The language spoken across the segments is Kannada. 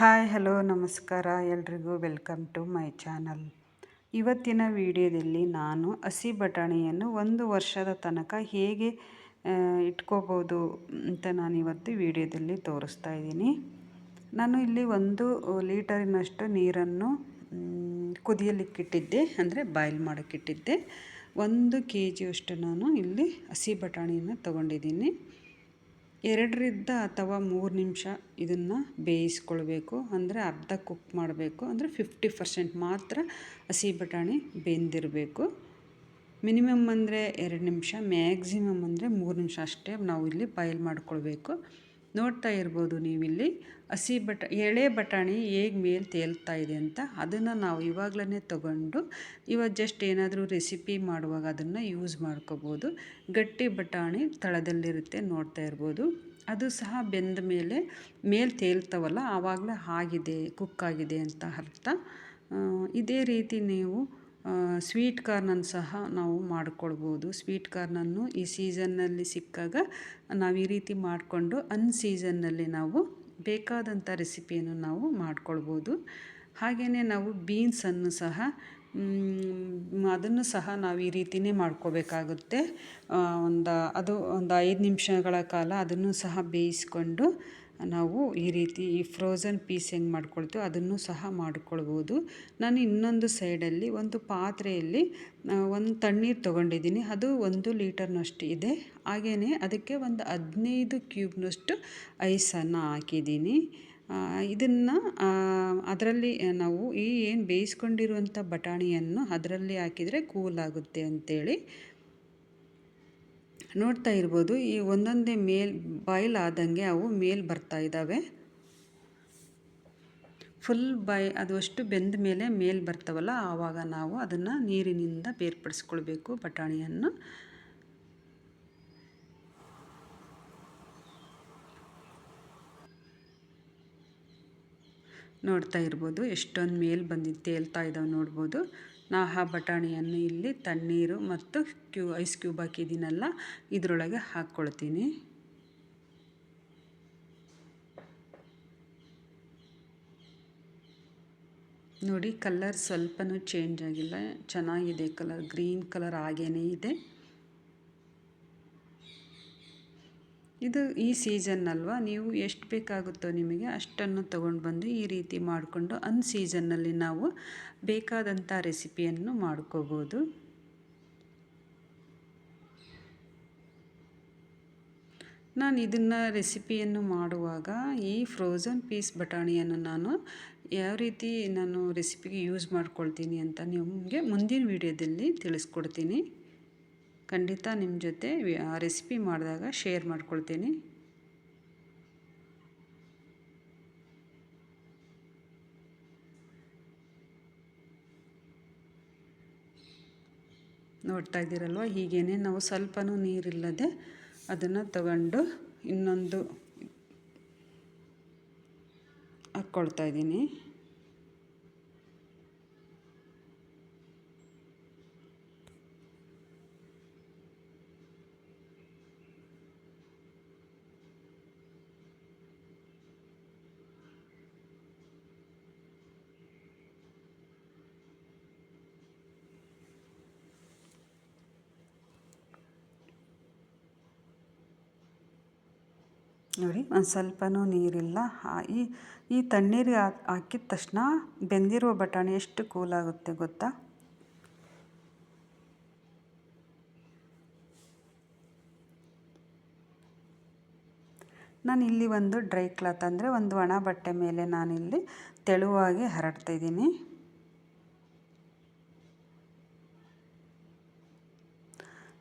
ಹಾಯ್, ಹಲೋ, ನಮಸ್ಕಾರ. ಎಲ್ರಿಗೂ ವೆಲ್ಕಮ್ ಟು ಮೈ ಚಾನಲ್. ಇವತ್ತಿನ ವಿಡಿಯೋದಲ್ಲಿ ನಾನು ಹಸಿ ಬಟಾಣಿಯನ್ನು ಒಂದು ವರ್ಷದ ತನಕ ಹೇಗೆ ಇಟ್ಕೋಬೋದು ಅಂತ ನಾನು ಇವತ್ತು ವಿಡಿಯೋದಲ್ಲಿ ತೋರಿಸ್ತಾ ಇದ್ದೀನಿ. ನಾನು ಇಲ್ಲಿ ಒಂದು ಲೀಟರಿನಷ್ಟು ನೀರನ್ನು ಕುದಿಯಲಿಕ್ಕಿಟ್ಟಿದ್ದೆ. ಅಂದರೆ ಬಾಯ್ಲ್ ಮಾಡೋಕ್ಕಿಟ್ಟಿದ್ದೆ. ಒಂದು ಕೆ ಜಿಯಷ್ಟು ನಾನು ಇಲ್ಲಿ ಹಸಿ ಬಟಾಣಿಯನ್ನು ತೊಗೊಂಡಿದ್ದೀನಿ. ಎರಡರಿಂದ ಅಥವಾ ಮೂರು ನಿಮಿಷ ಇದನ್ನು ಬೇಯಿಸ್ಕೊಳ್ಬೇಕು. ಅಂದರೆ ಅರ್ಧ ಕುಕ್ ಮಾಡಬೇಕು. ಅಂದರೆ ಫಿಫ್ಟಿ ಪರ್ಸೆಂಟ್ ಮಾತ್ರ ಹಸಿ ಬಟಾಣಿ ಬೆಂದಿರಬೇಕು. ಮಿನಿಮಮ್ ಅಂದರೆ ಎರಡು ನಿಮಿಷ ಮ್ಯಾಕ್ಸಿಮಮ್ ಅಂದರೆ ಮೂರು ನಿಮಿಷ ಅಷ್ಟೇ ನಾವು ಇಲ್ಲಿ ಬಾಯ್ಲ್ ಮಾಡ್ಕೊಳ್ಬೇಕು. ನೋಡ್ತಾ ಇರ್ಬೋದು ನೀವಿಲ್ಲಿ. ಹಸಿ ಬಟ, ಎಳೆ ಬಟಾಣಿ ಹೇಗೆ ಮೇಲೆ ತೇಲ್ತಾ ಇದೆ ಅಂತ ಅದನ್ನು ನಾವು ಇವಾಗಲೇ ತಗೊಂಡು ಇವಾಗ ಜಸ್ಟ್ ಏನಾದರೂ ರೆಸಿಪಿ ಮಾಡುವಾಗ ಅದನ್ನು ಯೂಸ್ ಮಾಡ್ಕೋಬೋದು. ಗಟ್ಟಿ ಬಟಾಣಿ ತಳದಲ್ಲಿರುತ್ತೆ ನೋಡ್ತಾ ಇರ್ಬೋದು. ಅದು ಸಹ ಬೆಂದ ಮೇಲೆ ಮೇಲೆ ತೇಲ್ತವಲ್ಲ ಆವಾಗಲೇ ಆಗಿದೆ, ಕುಕ್ ಆಗಿದೆ ಅಂತ ಅರ್ಥ. ಇದೇ ರೀತಿ ನೀವು ಸ್ವೀಟ್ ಕಾರ್ನನ್ನು ಸಹ ನಾವು ಮಾಡ್ಕೊಳ್ಬೋದು. ಸ್ವೀಟ್ ಕಾರ್ನನ್ನು ಈ ಸೀಸನ್ನಲ್ಲಿ ಸಿಕ್ಕಾಗ ನಾವು ಈ ರೀತಿ ಮಾಡಿಕೊಂಡು ಅನ್ ಸೀಸನ್ನಲ್ಲಿ ನಾವು ಬೇಕಾದಂಥ ರೆಸಿಪಿಯನ್ನು ನಾವು ಮಾಡ್ಕೊಳ್ಬೋದು. ಹಾಗೆಯೇ ನಾವು ಬೀನ್ಸನ್ನು ಸಹ ಅದನ್ನು ಸಹ ನಾವು ಈ ರೀತಿಯೇ ಮಾಡ್ಕೋಬೇಕಾಗುತ್ತೆ. ಒಂದು, ಅದು ಒಂದು ಐದು ನಿಮಿಷಗಳ ಕಾಲ ಅದನ್ನು ಸಹ ಬೇಯಿಸ್ಕೊಂಡು ನಾವು ಈ ರೀತಿ ಈ ಫ್ರೋಝನ್ ಪೀಸ್ ಹೆಂಗೆ ಮಾಡ್ಕೊಳ್ತೀವೋ ಅದನ್ನು ಸಹ ಮಾಡ್ಕೊಳ್ಬೋದು. ನಾನು ಇನ್ನೊಂದು ಸೈಡಲ್ಲಿ ಒಂದು ಪಾತ್ರೆಯಲ್ಲಿ ಒಂದು ತಣ್ಣೀರು ತೊಗೊಂಡಿದ್ದೀನಿ. ಅದು ಒಂದು ಲೀಟರ್ನಷ್ಟು ಇದೆ. ಹಾಗೆಯೇ ಅದಕ್ಕೆ ಒಂದು ಹದಿನೈದು ಕ್ಯೂಬ್ನಷ್ಟು ಐಸನ್ನು ಹಾಕಿದ್ದೀನಿ. ಇದನ್ನು ಅದರಲ್ಲಿ ನಾವು ಈ ಏನು ಬೇಯಿಸ್ಕೊಂಡಿರುವಂಥ ಬಟಾಣಿಯನ್ನು ಅದರಲ್ಲಿ ಹಾಕಿದರೆ ಕೂಲ್ ಆಗುತ್ತೆ ಅಂಥೇಳಿ ನೋಡ್ತಾ ಇರ್ಬೋದು, ಈ ಒಂದೊಂದೇ ಮೇಲ್ ಬಾಯ್ಲ್ ಆದಂಗೆ ಅವು ಮೇಲ್ ಬರ್ತಾ ಇದ್ದಾವೆ ಫುಲ್ ಬಾಯ್, ಅದು ಅಷ್ಟು ಬೆಂದ ಮೇಲೆ ಮೇಲ್ ಬರ್ತಾವಲ್ಲ, ಆವಾಗ ನಾವು ಅದನ್ನು ನೀರಿನಿಂದ ಬೇರ್ಪಡಿಸ್ಕೊಳ್ಬೇಕು ಬಟಾಣಿಯನ್ನು. ನೋಡ್ತಾ ಇರ್ಬೋದು. ಎಷ್ಟೊಂದು ಮೇಲೆ ಬಂದು ತೇಲ್ತಾ ಇದ್ದಾವೆ ನೋಡ್ಬೋದು. ನಾ ಆ ಬಟಾಣಿಯನ್ನು ಇಲ್ಲಿ ತಣ್ಣೀರು ಮತ್ತು ಕ್ಯೂ, ಐಸ್ ಕ್ಯೂಬ್ ಹಾಕಿದ್ದೀನಲ್ಲ ಇದರೊಳಗೆ ಹಾಕ್ಕೊಳ್ತೀನಿ. ನೋಡಿ, ಕಲರ್ ಸ್ವಲ್ಪನೂ ಚೇಂಜ್ ಆಗಿಲ್ಲ. ಚೆನ್ನಾಗಿದೆ ಕಲರ್, ಗ್ರೀನ್ ಕಲರ್ ಹಾಗೇ ಇದೆ. ಇದು ಈ ಸೀಸನ್ ಅಲ್ವಾ? ನೀವು ಎಷ್ಟು ಬೇಕಾಗುತ್ತೋ ನಿಮಗೆ ಅಷ್ಟನ್ನು ತಗೊಂಡು ಬಂದು ಈ ರೀತಿ ಮಾಡಿಕೊಂಡು ಅನ್ ಸೀಸನ್ನಲ್ಲಿ ನಾವು ಬೇಕಾದಂಥ ರೆಸಿಪಿಯನ್ನು ಮಾಡ್ಕೋಬೋದು. ನಾನು ಇದನ್ನು ರೆಸಿಪಿಯನ್ನು ಮಾಡುವಾಗ ಈ ಫ್ರೋಝನ್ ಪೀಸ್ ಬಟಾಣಿಯನ್ನು ನಾನು ಯಾವ ರೀತಿ ನಾನು ರೆಸಿಪಿಗೆ ಯೂಸ್ ಮಾಡ್ಕೊಳ್ತೀನಿ ಅಂತ ನಿಮಗೆ ಮುಂದಿನ ವಿಡಿಯೋದಲ್ಲಿ ತಿಳಿಸ್ಕೊಡ್ತೀನಿ. ಖಂಡಿತ ನಿಮ್ಮ ಜೊತೆ ರೆಸಿಪಿ ಮಾಡಿದಾಗ ಶೇರ್ ಮಾಡ್ಕೊಳ್ತೀನಿ. ನೋಡ್ತಾ ಇದ್ದೀರಲ್ವ? ಹೀಗೇನೆ ನಾವು ಸ್ವಲ್ಪನೂ ನೀರಿಲ್ಲದೆ ಅದನ್ನು ತಗೊಂಡು ಇನ್ನೊಂದು ಹಾಕ್ಕೊಳ್ತಾ ಇದ್ದೀನಿ. ನೋಡಿ, ಒಂದು ಸ್ವಲ್ಪನೂ ನೀರಿಲ್ಲ. ಈ ಈ ತಣ್ಣೀರಿಗೆ ಹಾಕಿದ ತಕ್ಷಣ ಬೆಂದಿರುವ ಬಟಾಣಿ ಎಷ್ಟು ಕೂಲಾಗುತ್ತೆ ಗೊತ್ತಾ? ನಾನು ಇಲ್ಲಿ ಒಂದು ಡ್ರೈ ಕ್ಲಾತ್ ಅಂದರೆ ಒಂದು ಒಣ ಬಟ್ಟೆ ಮೇಲೆ ನಾನಿಲ್ಲಿ ತೆಳುವಾಗಿ ಹರಡ್ತಾ ಇದ್ದೀನಿ.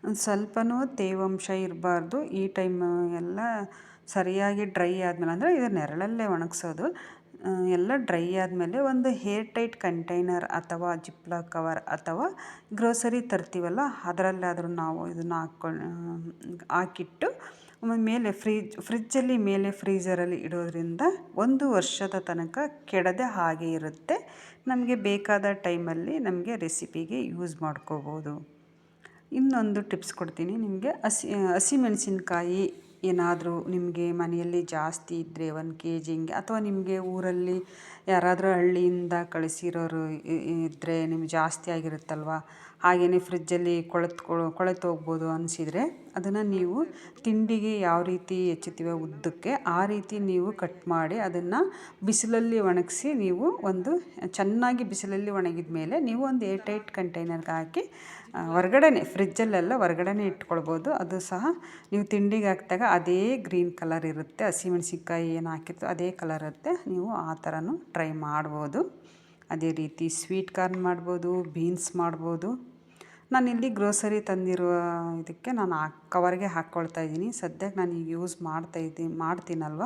ಒಂದು ಸ್ವಲ್ಪನೂ ತೇವಾಂಶ ಇರಬಾರ್ದು. ಈ ಟೈಮ್ ಎಲ್ಲ ಸರಿಯಾಗಿ ಡ್ರೈ ಆದಮೇಲೆ ಅಂದರೆ ಇದು ನೆರಳಲ್ಲೇ ಒಣಗಿಸೋದು. ಎಲ್ಲ ಡ್ರೈ ಆದಮೇಲೆ ಒಂದು ಹೇರ್ ಟೈಟ್ ಕಂಟೈನರ್ ಅಥವಾ ಜಿಪ್ಲ ಕವರ್ ಅಥವಾ ಗ್ರೋಸರಿ ತರ್ತೀವಲ್ಲ, ಅದರಲ್ಲಾದರೂ ನಾವು ಇದನ್ನು ಹಾಕ್ಕೊಂಡು ಹಾಕಿಟ್ಟು ಮೇಲೆ ಫ್ರಿಜ್, ಫ್ರಿಜ್ಜಲ್ಲಿ ಮೇಲೆ ಫ್ರೀಜರಲ್ಲಿ ಇಡೋದ್ರಿಂದ ಒಂದು ವರ್ಷದ ತನಕ ಕೆಡದೆ ಹಾಗೆ ಇರುತ್ತೆ. ನಮಗೆ ಬೇಕಾದ ಟೈಮಲ್ಲಿ ನಮಗೆ ರೆಸಿಪಿಗೆ ಯೂಸ್ ಮಾಡ್ಕೋಬೋದು. ಇನ್ನೊಂದು ಟಿಪ್ಸ್ ಕೊಡ್ತೀನಿ ನಿಮಗೆ. ಹಸಿ ಹಸಿಮೆಣಸಿನ್ಕಾಯಿ ಏನಾದರೂ ನಿಮಗೆ ಮನೆಯಲ್ಲಿ ಜಾಸ್ತಿ ಇದ್ದರೆ ಒಂದು ಕೆ ಜಿ ಹಿಂಗೆ, ಅಥವಾ ನಿಮಗೆ ಊರಲ್ಲಿ ಯಾರಾದರೂ ಹಳ್ಳಿಯಿಂದ ಕಳಿಸಿರೋರು ಇದ್ದರೆ ನಿಮ್ಗೆ ಜಾಸ್ತಿ ಆಗಿರುತ್ತಲ್ವ? ಹಾಗೆಯೇ ಫ್ರಿಜ್ಜಲ್ಲಿ ಕೊಳೆತು ಕೊಳೆತು ಹೋಗ್ಬೋದು ಅನಿಸಿದರೆ? ಅದನ್ನು ನೀವು ತಿಂಡಿಗೆ ಯಾವ ರೀತಿ ಹೆಚ್ಚುತ್ತೀವೋ ಉದ್ದಕ್ಕೆ ಆ ರೀತಿ ನೀವು ಕಟ್ ಮಾಡಿ ಅದನ್ನು ಬಿಸಿಲಲ್ಲಿ ಒಣಗಿಸಿ ನೀವು ಒಂದು ಚೆನ್ನಾಗಿ ಬಿಸಿಲಲ್ಲಿ ಒಣಗಿದ ಮೇಲೆ ನೀವು ಒಂದು ಏರ್ ಟೈಟ್ ಕಂಟೈನರ್ಗೆ ಹಾಕಿ ಹೊರಗಡೆನೆ ಫ್ರಿಜ್ಜಲ್ಲೆಲ್ಲ ಹೊರ್ಗಡೆನೇ ಇಟ್ಕೊಳ್ಬೋದು. ಅದು ಸಹ ನೀವು ತಿಂಡಿಗೆ ಹಾಕಿದಾಗ ಅದೇ ಗ್ರೀನ್ ಕಲರ್ ಇರುತ್ತೆ. ಹಸಿಮೆಣ್ಸಿನ್ಕಾಯಿ ಏನು ಹಾಕಿತ್ತು ಅದೇ ಕಲರ್ ಇರುತ್ತೆ. ನೀವು ಆ ಥರನೂ ಟ್ರೈ ಮಾಡ್ಬೋದು. ಅದೇ ರೀತಿ ಸ್ವೀಟ್ ಕಾರ್ನ್ ಮಾಡ್ಬೋದು ಬೀನ್ಸ್ ಮಾಡ್ಬೋದು. ನಾನಿಲ್ಲಿ ಗ್ರೋಸರಿ ತಂದಿರುವ ಇದಕ್ಕೆ ನಾನು ಆ ಕವರ್ಗೆ ಹಾಕ್ಕೊಳ್ತಾ ಇದ್ದೀನಿ. ಸದ್ಯಕ್ಕೆ ನಾನು ಈಗ ಯೂಸ್ ಮಾಡ್ತಾ ಇದ್ದೀನಿ ಮಾಡ್ತೀನಲ್ವ?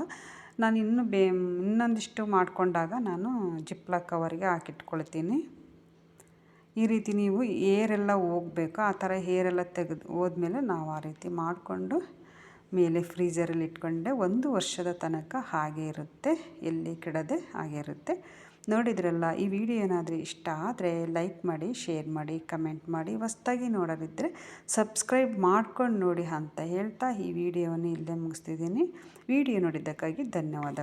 ನಾನು ಇನ್ನೂ ಬೇ, ಇನ್ನೊಂದಿಷ್ಟು ಮಾಡಿಕೊಂಡಾಗ ನಾನು ಜಿಪ್ಲ ಕವರ್ಗೆ ಹಾಕಿಟ್ಕೊಳ್ತೀನಿ. ಈ ರೀತಿ ನೀವು ಏರೆಲ್ಲ ಹೋಗಬೇಕು, ಆ ಥರ ಏರೆಲ್ಲ ತೆಗೆದು ಹೋದ್ಮೇಲೆ ನಾವು ಆ ರೀತಿ ಮಾಡಿಕೊಂಡು ಮೇಲೆ ಫ್ರೀಜರಲ್ಲಿ ಇಟ್ಕೊಂಡೆ ಒಂದು ವರ್ಷದ ತನಕ ಹಾಗೆ ಇರುತ್ತೆ, ಎಲ್ಲಿ ಕೆಡದೆ ಹಾಗೆ ಇರುತ್ತೆ. ನೋಡಿದ್ರಲ್ಲ, ಈ ವಿಡಿಯೋ ಏನಾದರೂ ಇಷ್ಟ ಆದರೆ ಲೈಕ್ ಮಾಡಿ, ಶೇರ್ ಮಾಡಿ, ಕಮೆಂಟ್ ಮಾಡಿ ಹೊಸ್ತಾಗಿ ನೋಡೋರಿದ್ದರೆ ಸಬ್ಸ್ಕ್ರೈಬ್ ಮಾಡ್ಕೊಂಡು ನೋಡಿ ಅಂತ ಹೇಳ್ತಾ ಈ ವಿಡಿಯೋವನ್ನು ಇಲ್ಲೇ ಮುಗಿಸ್ತಿದ್ದೀನಿ. ವಿಡಿಯೋ ನೋಡಿದ್ದಕ್ಕಾಗಿ ಧನ್ಯವಾದ.